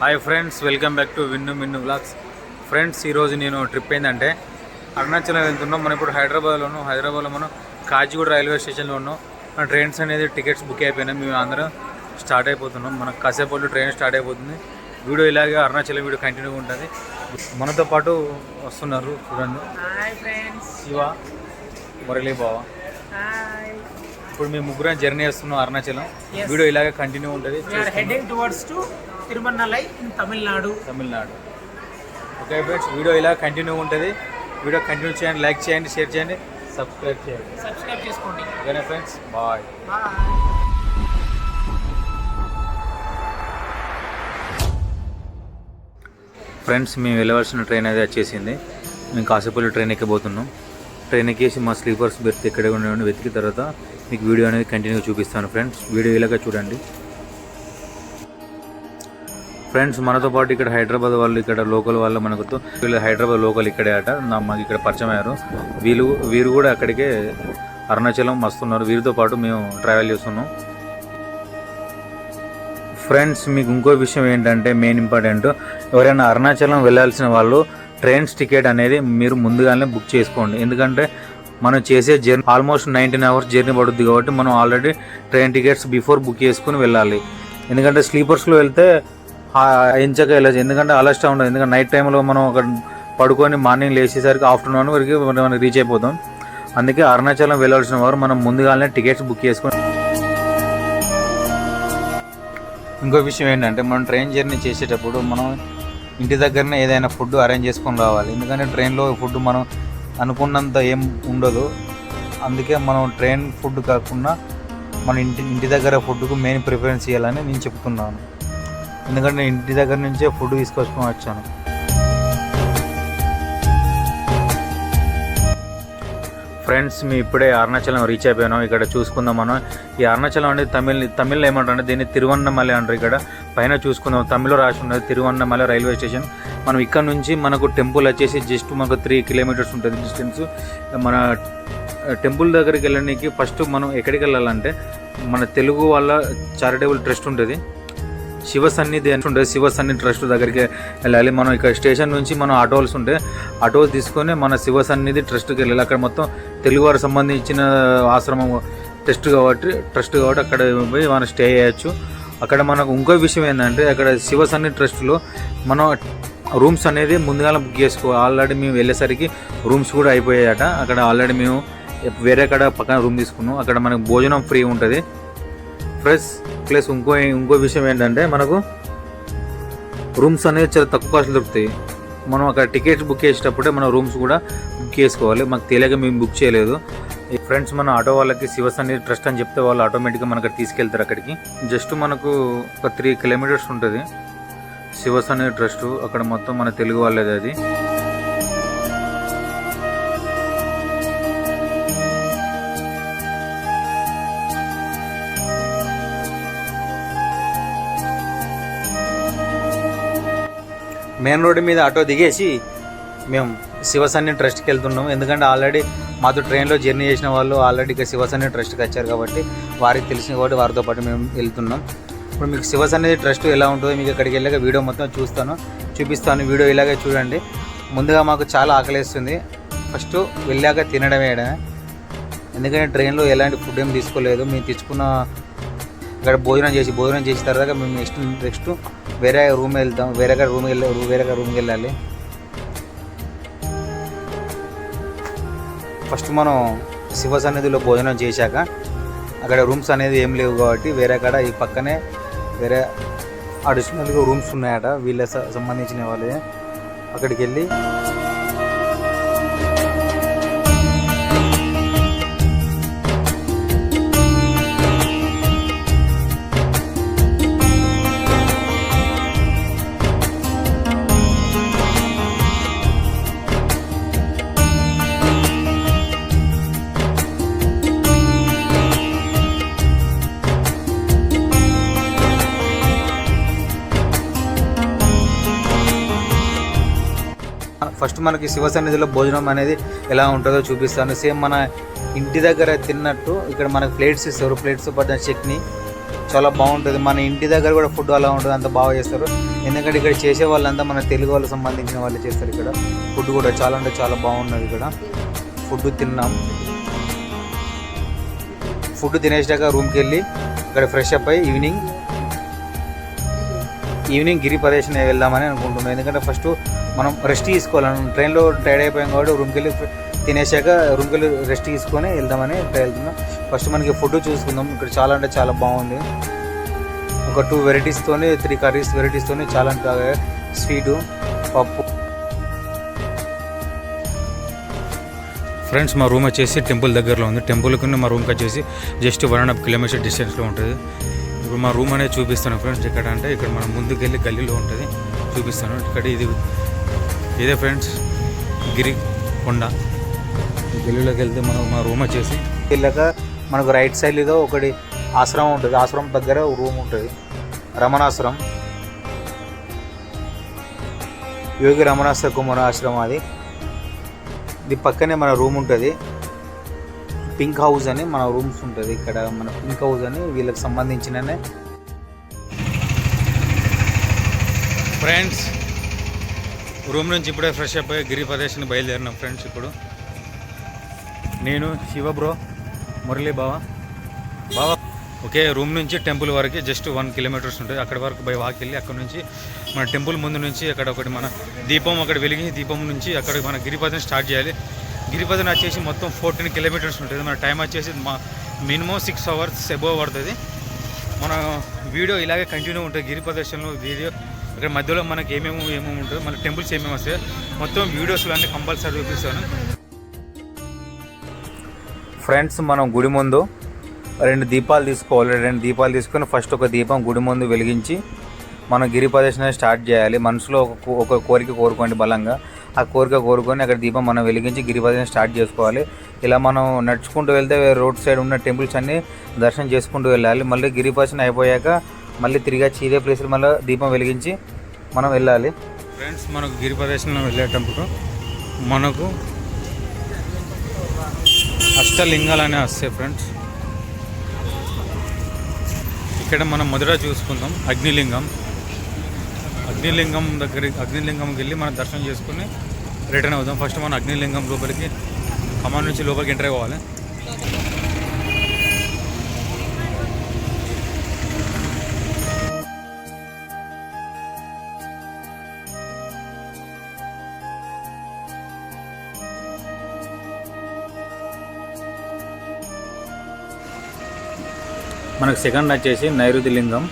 Hi friends welcome back to Vinnu Minnu blogs friends ఈరోజు నేను trip ఏంటంటే అరుణాచలం వెళ్తున్నాం. మనం ఇప్పుడు హైదరాబాద్లో ఉన్నాం హైదరాబాద్లో మనం కాచిగూడ రైల్వే స్టేషన్లో ఉన్నాం. మన ట్రైన్స్ అనేది టికెట్స్ బుక్ అయిపోయినాయి. మేము అందరం స్టార్ట్ అయిపోతున్నాం. మనకు కాసేపు ట్రైన్ స్టార్ట్ అయిపోతుంది. వీడియో ఇలాగే అరుణాచలం వీడియో కంటిన్యూగా ఉంటుంది. మనతో పాటు వస్తున్నారు చూడండి. శివ మురళీ బావ. ఇప్పుడు మేము ముగ్గురం జర్నీ చేస్తున్నాం అరుణాచలం. వీడియో ఇలాగే కంటిన్యూ ఉంటుంది. Tiruvannamalai in Tamil Nadu. Tamil Nadu. Okay friends video ఇలా కంటిన్యూ ఉంటుంది. వీడియో కంటిన్యూ చేయండి లైక్ చేయండి షేర్ చేయండి సబ్స్క్రైబ్ చేయండి. సబ్స్క్రైబ్ చేసుకోండి. ఓకేనా ఫ్రెండ్స్ బాయ్ బాయ్ ఫ్రెండ్స్ మేము వెళ్ళవలసిన ట్రైన్ అయితే వచ్చేసింది. మేము కాసేపల్లి ట్రైన్ ఎక్కబోతున్నాం ట్రైన్ ఎక్కేసి మా స్లీపర్స్ బెర్త్ ఎక్కడ ఉండే వెతికిన తర్వాత మీకు వీడియో అనేది కంటిన్యూ చూపిస్తాను ఫ్రెండ్స్ వీడియో ఇలాగా చూడండి. ఫ్రెండ్స్ మనతో పాటు ఇక్కడ హైదరాబాద్ వాళ్ళు ఇక్కడ లోకల్ వాళ్ళు మనకు వీళ్ళు హైదరాబాద్ లోకల్ ఇక్కడే అట. మాకు ఇక్కడ పరిచయం అయ్యారు. వీళ్ళు వీరు కూడా అక్కడికే అరుణాచలం వస్తున్నారు. వీరితో పాటు మేము ట్రావెల్ చేస్తున్నాం. ఫ్రెండ్స్ మీకు ఇంకో విషయం ఏంటంటే మెయిన్ ఇంపార్టెంట్ ఎవరైనా అరుణాచలం వెళ్ళాల్సిన వాళ్ళు ట్రైన్స్ టికెట్ అనేది మీరు ముందుగానే బుక్ చేసుకోండి. ఎందుకంటే మనం చేసే journey almost nineteen hours journey పడుద్ది కాబట్టి మనం already train tickets before book చేసుకుని వెళ్ళాలి. ఎందుకంటే స్లీపర్స్లో వెళ్తే ఎంచక వెళ్ళచ్చు ఎందుకంటే అలస్టా ఉండదు. ఎందుకంటే నైట్ టైంలో మనం ఒక పడుకొని మార్నింగ్ లేచేసరికి ఆఫ్టర్నూన్ వరకు మనం రీచ్ అయిపోతాం. అందుకే అరుణాచలం వెళ్ళాల్సిన వారు మనం ముందుగానే టికెట్స్ బుక్ చేసుకొని ఇంకో విషయం ఏంటంటే మనం ట్రైన్ జర్నీ చేసేటప్పుడు మనం ఇంటి దగ్గరనే ఏదైనా ఫుడ్ అరేంజ్ చేసుకొని రావాలి. ఎందుకంటే ట్రైన్లో ఫుడ్ మనం అనుకున్నంత ఏం ఉండదు. అందుకే మనం ట్రైన్ ఫుడ్ కాకుండా మన ఇంటి ఇంటి దగ్గర ఫుడ్కు మెయిన్ ప్రిఫరెన్స్ ఇవ్వాలని నేను చెప్తున్నాను. ఎందుకంటే నేను ఇంటి దగ్గర నుంచే ఫుడ్ తీసుకొచ్చుకొని వచ్చాను. ఫ్రెండ్స్ మీ ఇప్పుడే అరుణాచలం రీచ్ అయిపోయాను. ఇక్కడ చూసుకుందాం మనం. ఈ అరుణాచలం అనేది తమిళ్ తమిళ్ ఏమంటారు దీన్ని తిరువన్నమలై అంటారు ఇక్కడ. పైన చూసుకుందాం. తమిళ్ళో రాసి ఉన్నది తిరువన్నమలై రైల్వే స్టేషన్. మనం ఇక్కడ నుంచి మనకు టెంపుల్ వచ్చేసి జస్ట్ మనకు త్రీ కిలోమీటర్స్ ఉంటుంది డిస్టెన్స్. మన టెంపుల్ దగ్గరికి వెళ్ళడానికి ఫస్ట్ మనం ఎక్కడికి వెళ్ళాలంటే మన తెలుగు వాళ్ళ చారిటబుల్ ట్రస్ట్ ఉంటుంది. శివ సన్నిధి అని ఉంటుంది శివ సన్నిధి ట్రస్ట్ దగ్గరికి వెళ్ళాలి. మనం ఇక్కడ స్టేషన్ నుంచి మనం ఆటోస్ ఉంటే ఆటోస్ తీసుకొని మన శివ సన్నిధి ట్రస్ట్కి వెళ్ళాలి. అక్కడ మొత్తం తెలుగువారికి సంబంధించిన ఆశ్రమం ట్రస్ట్ కాబట్టి ట్రస్ట్ కాబట్టి అక్కడ పోయి మనం స్టే చేయొచ్చు. అక్కడ మనకు ఇంకో విషయం ఏంటంటే అక్కడ శివ సన్నిధి ట్రస్ట్లో మనం రూమ్స్ అనేది ముందుగా బుక్ చేసుకో ఆల్రెడీ మేము వెళ్ళేసరికి రూమ్స్ కూడా అయిపోయాయట. అక్కడ ఆల్రెడీ మేము వేరే కాడ పక్కన రూమ్ తీసుకున్నాం. అక్కడ మనకు భోజనం ఫ్రీ ఉంటుంది. ప్లస్ ప్లస్ ఇంకో ఇంకో విషయం ఏంటంటే మనకు రూమ్స్ అనేవి చాలా తక్కువ కాస్ట్ దొరుకుతాయి. మనం అక్కడ టికెట్స్ బుక్ చేసేటప్పుడే మనం రూమ్స్ కూడా బుక్ చేసుకోవాలి. మాకు తెలియక మేము బుక్ చేయలేదు. ఈ ఫ్రెండ్స్ మన ఆటో వాళ్ళకి శివసాని ట్రస్ట్ అని చెప్తే వాళ్ళు ఆటోమేటిక్గా మనకి తీసుకెళ్తారు అక్కడికి. జస్ట్ మనకు ఒక త్రీ కిలోమీటర్స్ ఉంటుంది. శివసాని ట్రస్ట్ అక్కడ మొత్తం మన తెలుగు వాళ్ళది అది. మెయిన్ రోడ్డు మీద ఆటో దిగేసి మేము శివసన్ని ట్రస్ట్కి వెళ్తున్నాం. ఎందుకంటే ఆల్రెడీ మాతో ట్రైన్లో జర్నీ చేసిన వాళ్ళు ఆల్రెడీ ఇక శివసన్ని ట్రస్ట్కి వచ్చారు కాబట్టి వారికి తెలిసిన కాబట్టి వారితో పాటు మేము వెళ్తున్నాం. ఇప్పుడు మీకు శివసన్నిధి ట్రస్ట్ ఎలా ఉంటుందో మీకు అక్కడికి వెళ్ళాక వీడియో మొత్తం చూస్తాను. చూపిస్తాను వీడియో ఇలాగే చూడండి. ముందుగా మాకు చాలా ఆకలిస్తుంది. ఫస్ట్ వెళ్ళాక తినడమే ఎందుకంటే ట్రైన్లో ఎలాంటి ఫుడ్ ఏం తీసుకోలేదు. మేము తెచ్చుకున్న ఇక్కడ భోజనం చేసి భోజనం చేసిన తర్వాత మేము నెక్స్ట్ నెక్స్ట్ వేరే రూమ్ వెళ్తాం. వేరే రూమ్ వెళ్ళి వేరే రూమ్కి వెళ్ళాలి. ఫస్ట్ మనం శివ సన్నిధిలో భోజనం చేశాక అక్కడ రూమ్స్ అనేది ఏం లేవు కాబట్టి వేరే కాడ ఈ పక్కనే వేరే అడిషనల్గా రూమ్స్ ఉన్నాయట వీళ్ళ సంబంధించిన వాళ్ళే అక్కడికి వెళ్ళి ఫస్ట్ మనకి శివ సన్నిధిలో భోజనం అనేది ఎలా ఉంటుందో చూపిస్తాను. సేమ్ మన ఇంటి దగ్గర తిన్నట్టు ఇక్కడ మనకు ప్లేట్స్ ఇస్తారు. ప్లేట్స్ పడ్డ చట్నీ చాలా బాగుంటుంది. మన ఇంటి దగ్గర కూడా ఫుడ్ అలా ఉంటుంది. అంత బాగా చేస్తారు. ఎందుకంటే ఇక్కడ చేసే వాళ్ళంతా మన తెలుగు వాళ్ళకి సంబంధించిన వాళ్ళు చేస్తారు ఇక్కడ. ఫుడ్ కూడా చాలా అంటే చాలా బాగున్నది ఇక్కడ. ఫుడ్ తిన్నాం. ఫుడ్ తినేసాక రూమ్కి వెళ్ళి ఇక్కడ ఫ్రెష్ అప్ అయ్యి ఈవినింగ్ ఈవినింగ్ గిరి ప్రదేశం వెళ్దామని అనుకుంటున్నాం. ఎందుకంటే ఫస్ట్ మనం రెస్ట్ తీసుకోవాలి ట్రైన్లో టైర్డ్ అయిపోయాం కాబట్టి రూమ్కి వెళ్ళి తినేసాక రూమ్కి వెళ్ళి రెస్ట్ తీసుకొని వెళ్దామని వెళ్తున్నాం. ఫస్ట్ మనకి ఫుడ్ చూసుకుందాం. ఇక్కడ చాలా అంటే చాలా బాగుంది. ఒక టూ వెరైటీస్తోని త్రీ కర్రీస్ వెరైటీస్తోని చాలా అంటే స్వీటు పప్పు. ఫ్రెండ్స్ మా రూమ్ వచ్చేసి టెంపుల్ దగ్గరలో ఉంది. టెంపుల్కి మా రూమ్కి వచ్చేసి just one and half kilometre డిస్టెన్స్లో ఉంటుంది. ఇప్పుడు మా రూమ్ అనేది చూపిస్తాను ఫ్రెండ్స్ ఇక్కడ అంటే ఇక్కడ మనం ముందుకు వెళ్ళి గల్లీలో ఉంటుంది. చూపిస్తాను. ఇక్కడ ఇది ఇదే ఫ్రెండ్స్ గిరి కొండ. ఈ గల్లీలోకి వెళ్తే మనం మా రూమ్ వచ్చేసి వెళ్ళాక మనకు రైట్ సైడ్ ఏదో ఒకటి ఆశ్రమం ఉంటుంది. ఆశ్రమం దగ్గర రూమ్ ఉంటుంది. రమణాశ్రమం. యోగి రమణాశ్ర కుమార ఆశ్రమం అది. ఇది పక్కనే మన రూమ్ ఉంటుంది. పింక్ హౌస్ అని మన రూమ్స్ ఉంటుంది. ఇక్కడ మన పింక్ హౌస్ అని వీళ్ళకి సంబంధించిననే. ఫ్రెండ్స్ రూమ్ నుంచి ఇప్పుడే ఫ్రెష్ అప్ అయ్యి గిరి ప్రదేశాన్ని బయలుదేరినాం ఫ్రెండ్స్ ఇప్పుడు. నేను శివ బ్రో మురళీ బావ. బావ ఓకే రూమ్ నుంచి టెంపుల్ వరకు జస్ట్ వన్ కిలోమీటర్స్ ఉంటుంది. అక్కడ వరకు బై వాక్ వెళ్ళి అక్కడ నుంచి మన టెంపుల్ ముందు నుంచి అక్కడ ఒకటి మన దీపం అక్కడ వెలిగి దీపం నుంచి అక్కడ మన గిరిపదం స్టార్ట్ చేయాలి. గిరిపదం వచ్చేసి మొత్తం ఫోర్టీన్ కిలోమీటర్స్ ఉంటుంది. మన టైం వచ్చేసి మా మినిమం సిక్స్ అవర్స్ అబోవ్ పడుతుంది. మన వీడియో ఇలాగే కంటిన్యూ ఉంటుంది. గిరి ప్రదర్శనలో వీడియో ఇక్కడ మధ్యలో మనకి ఏమేమి ఏమేమి ఉంటుంది మన టెంపుల్స్ ఏమేమి వస్తాయి మొత్తం వీడియోస్లో అన్నీ కంపల్సరీ చూపిస్తాను. ఫ్రెండ్స్ మనం గుడి ముందు రెండు దీపాలు తీసుకోవాలి. రెండు దీపాలు తీసుకొని ఫస్ట్ ఒక దీపం గుడి ముందు వెలిగించి మనం గిరి ప్రదర్శన స్టార్ట్ చేయాలి. మనసులో ఒక ఒక కోరిక కోరుకోండి బలంగా. ఆ కోరిక కోరుకొని అక్కడ దీపం మనం వెలిగించి గిరి ప్రదర్శన స్టార్ట్ చేసుకోవాలి. ఇలా మనం నడుచుకుంటూ వెళ్తే రోడ్ సైడ్ ఉన్న టెంపుల్స్ అన్నీ దర్శనం చేసుకుంటూ వెళ్ళాలి. మళ్ళీ గిరి ప్రదర్శన అయిపోయాక మళ్ళీ తిరిగి వచ్చి ఇదే ప్లేస్లో మళ్ళీ దీపం వెలిగించి మనం వెళ్ళాలి. ఫ్రెండ్స్ మనకు గిరి ప్రదేశంలో వెళ్ళేటప్పుడు మనకు అష్టలింగాలు అనే వస్తాయి ఫ్రెండ్స్ ఇక్కడ మనం మొదట చూసుకుందాం అగ్నిలింగం. అగ్నిలింగం దగ్గర అగ్నిలింగంకి వెళ్ళి మనం దర్శనం చేసుకుని రిటర్న్ అవుదాం. ఫస్ట్ మనం అగ్నిలింగం లోపలికి ఖమ్మం నుంచి లోపలికి ఎంటర్ అయిపోవాలి మనకు సెకండ్ వచ్చేసి నైరుతి లింగం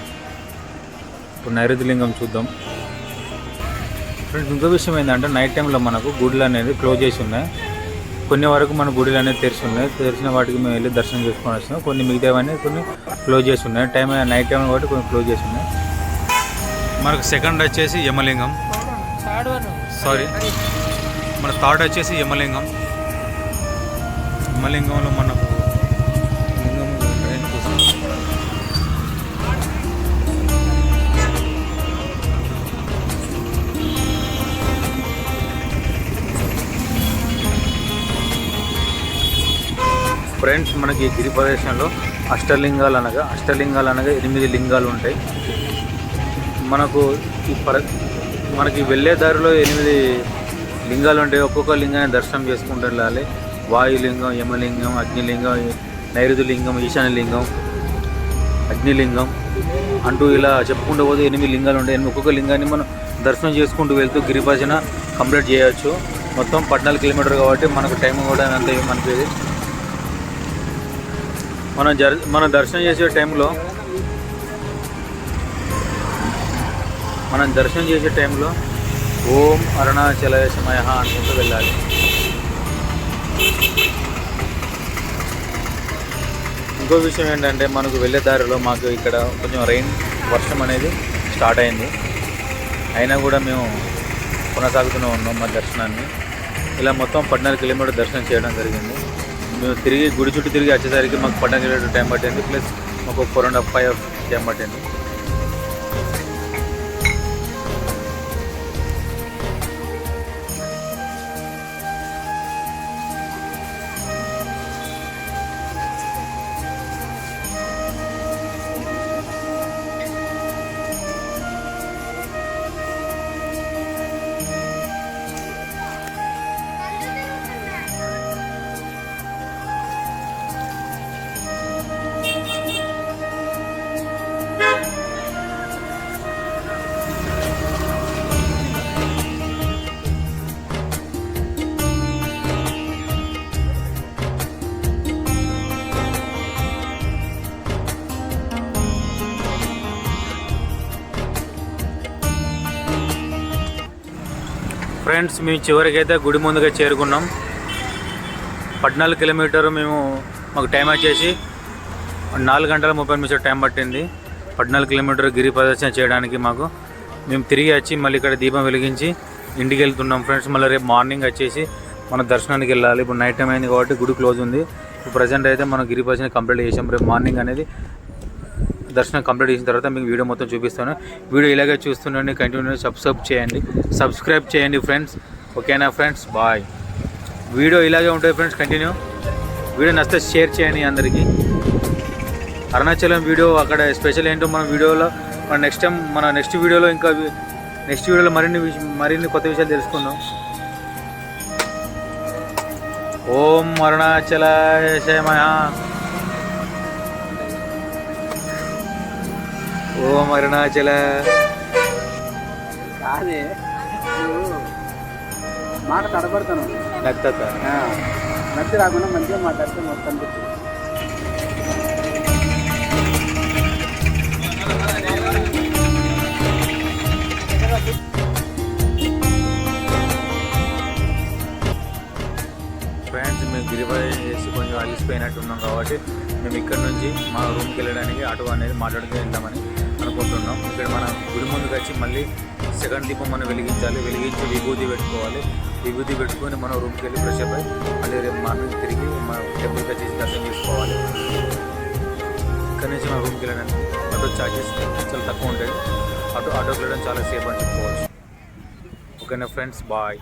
ఇప్పుడు నైరుతి లింగం చూద్దాం. ఫ్రెండ్స్ ఇంకో విషయం ఏంటంటే నైట్ టైంలో మనకు గుడులు అనేది క్లోజ్ చేసి ఉన్నాయి. కొన్ని వరకు మన గుడులు అనేది తెరిచి ఉన్నాయి. తెరిచిన వాటికి మేము వెళ్ళి దర్శనం చేసుకొని వస్తున్నాం కొన్ని మిగతావన్నీ కొన్ని క్లోజ్ చేసి ఉన్నాయి. టైం నైట్ టైం కాబట్టి కొన్ని క్లోజ్ చేసి ఉన్నాయి. మనకు సెకండ్ వచ్చేసి యమలింగం. సారీ మన థర్డ్ వచ్చేసి యమలింగం. యమలింగంలో మనం ఫ్రెండ్స్ మనకి గిరి ప్రదేశంలో అష్టలింగాలు అనగా అష్టలింగాలు అనగా ఎనిమిది లింగాలు ఉంటాయి. మనకు ఈ పర మనకి వెళ్ళే దారిలో ఎనిమిది లింగాలు ఉంటాయి. ఒక్కొక్క లింగాన్ని దర్శనం చేసుకుంటూ వెళ్ళాలి వాయులింగం యమలింగం అగ్నిలింగం నైరుతి లింగం ఈశాన్యలింగం అగ్నిలింగం అంటూ ఇలా చెప్పుకుంటూ పోతే ఎనిమిది లింగాలు ఉంటాయి. ఎనిమిది ఒక్కొక్క లింగాన్ని మనం దర్శనం చేసుకుంటూ వెళ్తూ గిరిభజన కంప్లీట్ చేయవచ్చు మొత్తం పద్నాలుగు కిలోమీటర్ కాబట్టి మనకు టైం కూడా అంత మనకి మనం జర్ మనం దర్శనం చేసే టైంలో మనం దర్శనం చేసే టైంలో ఓం అరుణాచల సమయ అనుకుంటూ వెళ్ళాలి. ఇంకో విషయం ఏంటంటే మనకు వెళ్ళే దారిలో మాకు ఇక్కడ కొంచెం రెయిన్ వర్షం అనేది స్టార్ట్ అయింది. అయినా కూడా మేము కొనసాగుతూనే ఉన్నాం మా దర్శనాన్ని. ఇలా మొత్తం పద్నాలుగు కిలోమీటర్ దర్శనం చేయడం జరిగింది. మేము తిరిగి గుడి చుట్టూ తిరిగి వచ్చేసరికి మాకు పద్నాలుగు టైం పట్టింది ప్లస్ మాకు four and half five time పట్టింది. ఫ్రెండ్స్ మేము చివరికైతే గుడి ముందుగా చేరుకున్నాం. పద్నాలుగు కిలోమీటర్ మేము మాకు టైం వచ్చేసి నాలుగు గంటల ముప్పై నిమిషాలు టైం పట్టింది. పద్నాలుగు కిలోమీటర్ గిరి ప్రదర్శన చేయడానికి మాకు. మేము తిరిగి వచ్చి మళ్ళీ ఇక్కడ దీపం వెలిగించి ఇంటికి వెళ్తున్నాం ఫ్రెండ్స్. మళ్ళీ రేపు మార్నింగ్ వచ్చేసి మన దర్శనానికి వెళ్ళాలి. ఇప్పుడు నైట్ టైం అయింది కాబట్టి గుడి క్లోజ్ ఉంది. ఇప్పుడు ప్రజెంట్ అయితే మనం గిరి ప్రదర్శన కంప్లీట్ చేసాం. రేపు మార్నింగ్ అనేది దర్శనం కంప్లీట్ చేసిన తర్వాత మీకు వీడియో మొత్తం చూపిస్తాను. వీడియో ఇలాగే చూస్తుండండి కంటిన్యూ సబ్స్క్రైబ్ చేయండి. సబ్స్క్రైబ్ చేయండి ఫ్రెండ్స్ ఓకేనా ఫ్రెండ్స్ బాయ్ వీడియో ఇలాగే ఉంటుంది ఫ్రెండ్స్ కంటిన్యూ వీడియో నచ్చితే షేర్ చేయండి అందరికీ. అరుణాచలం వీడియో అక్కడ స్పెషల్ ఏంటో మన వీడియోలో. మన నెక్స్ట్ టైం మన నెక్స్ట్ వీడియోలో ఇంకా నెక్స్ట్ వీడియోలో మరిన్ని మరిన్ని కొత్త విషయాలు తెలుసుకుందాం. ఓం అరుణాచలాయ శమయ ఓం అరుణాచల. కాదే. మాట తడబడతాను. నత్తత నచ్చి రాకుండా మంచిగా మాట్లాడితే మొత్తం. ఫ్రెండ్స్ మేము చేసి కొంచెం అలిసిపోయినట్టు ఉన్నాం కాబట్టి మేము ఇక్కడ నుంచి మా రూమ్కి వెళ్ళడానికి ఆటో అనేది మాట్లాడుతూ వెళ్దామని గుడి ముందుకు వచ్చి మళ్ళీ సెకండ్ దీపం మనం వెలిగించాలి. వెలిగించి విభూతి పెట్టుకోవాలి. విభూతి పెట్టుకొని మనం రూమ్కి వెళ్ళి ఫ్రెష్ అప్ అయ్యి మళ్ళీ రేపు మార్నింగ్ తిరిగి మన టెంపుల్కి వచ్చేసి దర్శనం చేసుకోవాలి. ఇక్కడి నుంచి మన రూమ్కి వెళ్ళడానికి ఆటో ఛార్జెస్ చాలా తక్కువ ఉంటాయి. ఆటో ఆటోకి వెళ్ళడం చాలా సేఫ్ అని చెప్పుకోవచ్చు. ఓకేనా ఫ్రెండ్స్? బాయ్.